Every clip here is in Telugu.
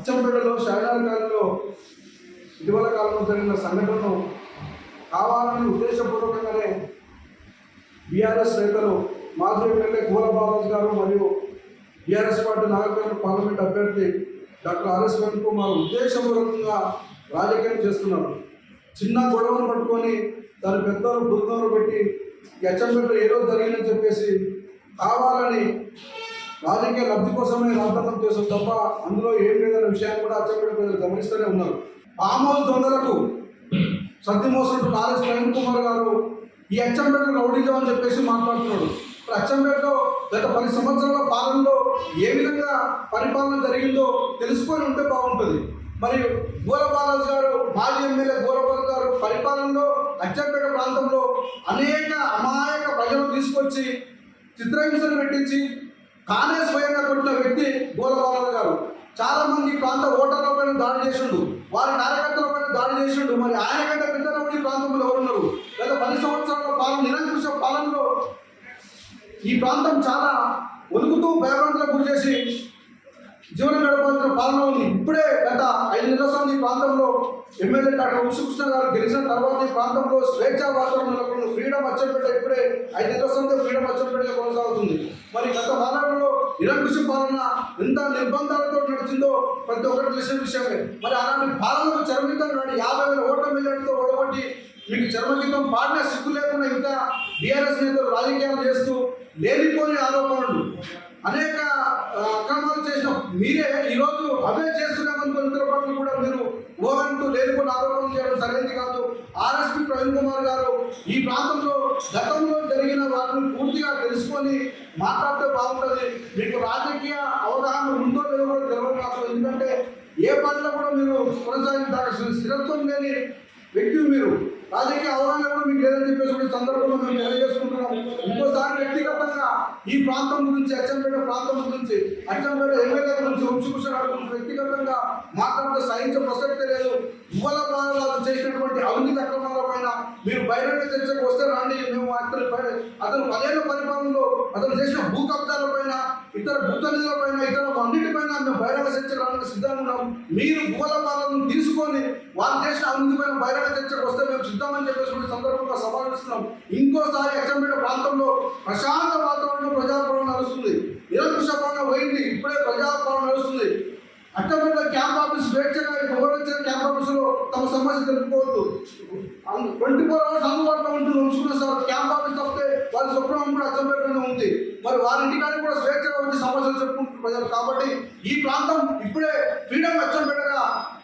అచ్చంపేటలో షాజాన్ కాలంలో ఇటీవల కాలంలో జరిగిన సంఘటనను కావాలని ఉద్దేశపూర్వకంగానే బీఆర్ఎస్ నేతలు మాజీ ఎమ్మెల్యే కూల బాలాజ్ గారు మరియు బీఆర్ఎస్ పార్టీ నాగపేట పార్లమెంట్ అభ్యర్థి డాక్టర్ ఆర్ఎస్ కుమార్ ఉద్దేశపూర్వకంగా రాజకీయం చేస్తున్నారు. చిన్న గొడవను పట్టుకొని దాని పెద్దలు బృందంలో పెట్టి ఈ అచ్చంపేట ఏదో జరిగిందని చెప్పేసి కావాలని రాజకీయ లబ్ధి కోసమే రాద్ధాంతం చేస్తుంది తప్ప అందులో ఏం లేదన్న విషయాన్ని కూడా అచ్చంపేట ప్రజలు గమనిస్తూనే ఉన్నారు. ఫామ్ దొంగలకు సత్య మోసినట్టు ఆర్ఎస్ ప్రవీణ్ కుమార్ గారు ఈ అచ్చంపేటలో రౌడీజం అని చెప్పేసి మాట్లాడుతున్నాడు. ఇప్పుడు అచ్చంపేటలో గత పది సంవత్సరాల పాలనలో ఏ విధంగా పరిపాలన జరిగిందో తెలుసుకొని ఉంటే బాగుంటుంది. మరియు గోల గారు మాజీ ఎమ్మెల్యే గోరబాలు గారు పరిపాలనలో అచ్చంపేట ప్రాంతంలో అనేక అమాయక ప్రజలు తీసుకొచ్చి చిత్రహింసలు పెట్టించి తానే స్వయంగా కొట్టిన వ్యక్తి గోల గారు చాలా మంది ప్రాంత ఓటర్ల పైన దాడి చేసిండు వారి కార్యకర్తల పైన దాడి చేసిండు మరి ఆయన కంటే పెద్ద రౌడీ ఈ ప్రాంతంలో ఎవరున్నారు గత పది సంవత్సరాల పాలన నిరంకుశ పాలనలో ఈ ప్రాంతం చాలా ఒలుగుతూ భయభ్రాంతులకు గురి చేసి జీవనం గడపాల్సిన పాలన ఉంది. ఇప్పుడే గత ఐదు నెలల సంది ఈ ప్రాంతంలో ఎమ్మెల్యే డాక్టర్ వంశకృష్ణ గారు గెలిచిన తర్వాత ఈ ప్రాంతంలో స్వేచ్ఛా వాతావరణం నెలకొన్న ఫ్రీడమ్ అచ్చంపేట ఇప్పుడే ఐదు నెలల సంది ఫ్రీడమ్ అచ్చంపేటగా కొనసాగుతుంది. నిరంకుశ పాలన ఎంత నిర్బంధాలతో నడిచిందో ప్రతి ఒక్కరు తెలిసిన విషయమే. మరి అలాంటి పాలనకు చరమితం నాడు యాభై వేల ఓట్ల మిలియన్తో ఓడగొట్టి మీకు చర్మగీతం పాడిన సిగ్గు లేకుండా ఇంకా బీఆర్ఎస్ నేతలు రాజకీయాలు చేస్తూ లేనిపోని ఆరోపణలు. అనేక అక్రమాలు చేసిన. మీరే ఈరోజు అవే చేస్తున్నామనుకున్న ఇతర పట్ల కూడా మీరు ఓవంటూ లేనిపోని ఆరోపణలు చేయడం సరైనది కాదు. ఆర్ఎస్పీ ప్రవీణ్ కుమార్ గారు ఈ ప్రాంతంలో గతంలో జరిగిన వాటిని పూర్తిగా తెలుసుకొని మాట్లాడితే బాగుంటుంది. మీకు రాజకీయ అవగాహన ఉందో లేదో కూడా తెలియదు నాకు ఎందుకంటే ఏ పనిలో కూడా మీరు కొనసాగించాల్సిన స్థిరత్వం లేని వ్యక్తి మీరు. రాజకీయ అవగాహన కూడా మీకు లేదని చెప్పేసి సందర్భంలో మేము తెలియజేసుకుంటున్నాం. ఇంకోసారి ఈ ప్రాంతం గురించి అచ్చంపేట ప్రాంతం గురించి అచ్చంపేట ఎమ్మెల్యే గురించి వంశకృష్ణ గారి గురించి వ్యక్తిగతంగా మాట్లాడితే సహించే ప్రసక్తే లేదు. ఇవాళ వాళ్ళు చేసినటువంటి అవినీతి అక్రమాల పైన మీరు బహిరంగ చర్చకు వస్తే రాండి మేము అతని పై- అతను పదేళ్ళ పరిపాలనలో అతను చేసిన భూ కబ్జాల పైన ఇతర భూత నిధుల పైన ఇతర అన్నిటిపైన మేము బహిరంగ చర్చ రావడానికి సిద్ధంగా ఉన్నాం. మీరు భూల పాలనను తీసుకొని వాళ్ళు చేసిన అవినీతి పైన బహిరంగ చర్చకు వస్తే మేము సిద్ధమని చెప్పేసి సందర్భంగా సవాల్ సందర్భంగా ఇంకోసారి అచ్చంపేట ప్రాంతంలో ప్రశాంత్ వాతావరణంలో ప్రజాపాలన నడుస్తుంది నిరంకుశ పాలన పోయింది ఇప్పుడే ప్రజాపాలన నడుస్తుంది అక్కడ క్యాంప్ ఆఫీస్ స్వేచ్ఛగా ఎవరు వచ్చిన క్యాంప్ ఆఫీసులో తమ సమస్య తెలుపుకోవద్దు. ట్వంటీ ఫోర్ అవర్స్ అందుబాటులో ఉంటుంది ఉంచుకున్న సార్ క్యాంప్ ఆఫీస్ తప్పితే వాళ్ళ స్వప్నం కూడా అచ్చంపేటలోనే ఉంది. మరి వారి ఇంటికాడికి కూడా స్వేచ్ఛగా వచ్చి సమస్యలు చెప్పుకుంటున్నారు ప్రజలు కాబట్టి ఈ ప్రాంతం ఇప్పుడే ఫ్రీడమ్ అచ్చంపేటగా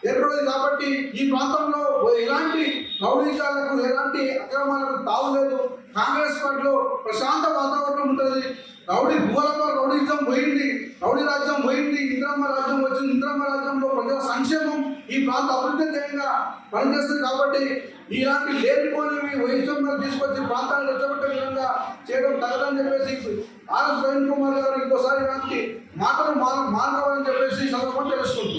ఏర్పడింది కాబట్టి ఈ ప్రాంతంలో ఎలాంటి రౌడీకాలకు ఎలాంటి అక్రమాలకు తావు లేదు. కాంగ్రెస్ పార్టీలో ప్రశాంత వాతావరణం ఉంటుంది. రౌడీ భూలప రౌడీజం పోయింది. రౌడీ రాజ్యం పోయింది. ఇంద్రమ్మ రాజ్యం వచ్చింది ఇంద్రమ్మ రాజ్యంలో ప్రజల సంక్షేమం ఈ ప్రాంత అభివృద్ధి ధ్యేయంగా పనిచేస్తుంది కాబట్టి ఇలాంటి లేనిపోనివి వైద్యంలో తీసుకొచ్చి ప్రాంతాన్ని రెచ్చగొట్టే విధంగా చేయడం తగదని చెప్పేసి ఆర్ఎస్ ప్రవీణ్ కుమార్ గారు ఇంకోసారి ఇలాంటి మాటలు మాన మానవాలని చెప్పేసి సందర్భం సందర్భంగా